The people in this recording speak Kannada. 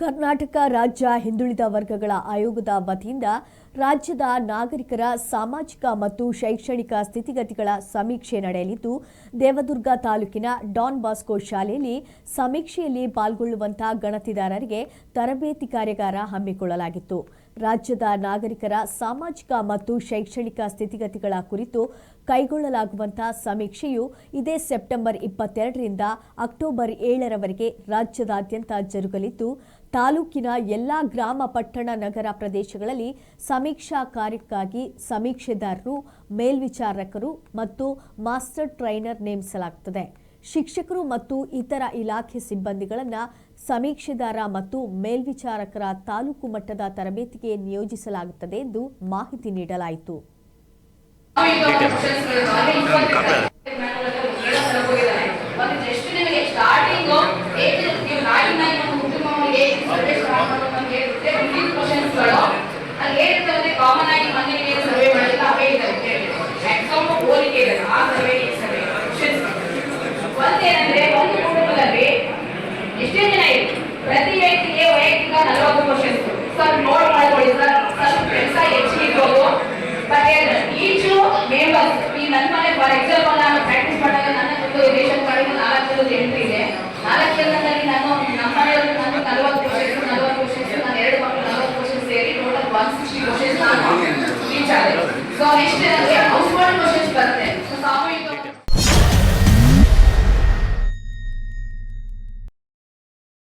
ಕರ್ನಾಟಕ ರಾಜ್ಯ ಹಿಂದುಳಿದ ವರ್ಗಗಳ ಆಯೋಗದ ವತಿಯಿಂದ ರಾಜ್ಯದ ನಾಗರಿಕರ ಸಾಮಾಜಿಕ ಮತ್ತು ಶೈಕ್ಷಣಿಕ ಸ್ಥಿತಿಗತಿಗಳ ಸಮೀಕ್ಷೆ ನಡೆಯಲಿದ್ದು, ದೇವದುರ್ಗ ತಾಲೂಕಿನ ಡಾನ್ ಬಾಸ್ಕೋ ಶಾಲೆಯಲ್ಲಿ ಸಮೀಕ್ಷೆಯಲ್ಲಿ ಪಾಲ್ಗೊಳ್ಳುವಂತಹ ಗಣತಿದಾರರಿಗೆ ತರಬೇತಿ ಕಾರ್ಯಾಗಾರ ಹಮ್ಮಿಕೊಳ್ಳಲಾಗಿತ್ತು. ರಾಜ್ಯದ ನಾಗರಿಕರ ಸಾಮಾಜಿಕ ಮತ್ತು ಶೈಕ್ಷಣಿಕ ಸ್ಥಿತಿಗತಿಗಳ ಕುರಿತು ಕೈಗೊಳ್ಳಲಾಗುವಂತಹ ಸಮೀಕ್ಷೆಯು ಇದೇ ಸೆಪ್ಟೆಂಬರ್ ಇಪ್ಪತ್ತೆರಡರಿಂದ ಅಕ್ಟೋಬರ್ ಏಳರವರೆಗೆ ರಾಜ್ಯದಾದ್ಯಂತ ಜರುಗಲಿದ್ದು, ತಾಲೂಕಿನ ಎಲ್ಲಾ ಗ್ರಾಮ ಪಟ್ಟಣ ನಗರ ಪ್ರದೇಶಗಳಲ್ಲಿ ಸಮೀಕ್ಷಾ ಕಾರ್ಯಕ್ಕಾಗಿ ಸಮೀಕ್ಷೆದಾರರು, ಮೇಲ್ವಿಚಾರಕರು ಮತ್ತು ಮಾಸ್ಟರ್ ಟ್ರೈನರ್ ನೇಮಿಸಲಾಗುತ್ತದೆ ಶಿಕ್ಷಕರು ಮತ್ತು ಇತರ ಇಲಾಖೆ ಸಿಬ್ಬಂದಿಗಳನ್ನು ಸಮೀಕ್ಷೆದಾರ ಮತ್ತು ಮೇಲ್ವಿಚಾರಕರ ತಾಲೂಕು ಮಟ್ಟದ ತರಬೇತಿಗೆ ನಿಯೋಜಿಸಲಾಗುತ್ತದೆ ಎಂದು ಮಾಹಿತಿ ನೀಡಲಾಯಿತು. ಸರ್ ನೋಟ್ ಮಾಡ್ಕೊಳ್ಳಿ ಸರ್ ಸ್ವಲ್ಪ ಕೆಲಸ ಹೆಚ್ಚಿಗೆ ಇರ್ಬೋದು ಬಟ್ ಈಚು ಮೆಂಬರ್ಸ್ ಈ ನನ್ನ ಮನೆ ಫಾರ್ ಎಕ್ಸಾಂಪಲ್ ನಾನು ಪ್ರಾಕ್ಟೀಸ್ ಮಾಡಿದಾಗ ನನ್ನ ಒಂದು ರೇಷನ್ ಕಾರ್ಡ್ ನಾಲ್ಕು ಜನದ ಎಂಟ್ರಿ ಇದೆ. ನಾಲ್ಕು ಜನದಲ್ಲಿ ನಾನು ನಮ್ಮ ಮನೆಯವರು ನಾನು ನಲವತ್ತು ಕ್ವಶನ್ಸ್ ನಲವತ್ತು ಕ್ವಶನ್ಸ್ ನಾನು ಎರಡು ಮಕ್ಕಳು ನಲವತ್ತು ಕ್ವಶನ್ಸ್ ಸೇರಿ ಟೋಟಲ್ ಒನ್ ಸಿಕ್ಸ್ಟಿ ಕ್ವಶನ್ಸ್ ನಾನು ರೀಚ್ ಆದೆ. ಸೊ ನೆಕ್ಸ್ಟ್ ನನಗೆ ಹೌಸ್ ಹೋಲ್ಡ್ ಕ್ವಶನ್ಸ್ ಬರುತ್ತೆ.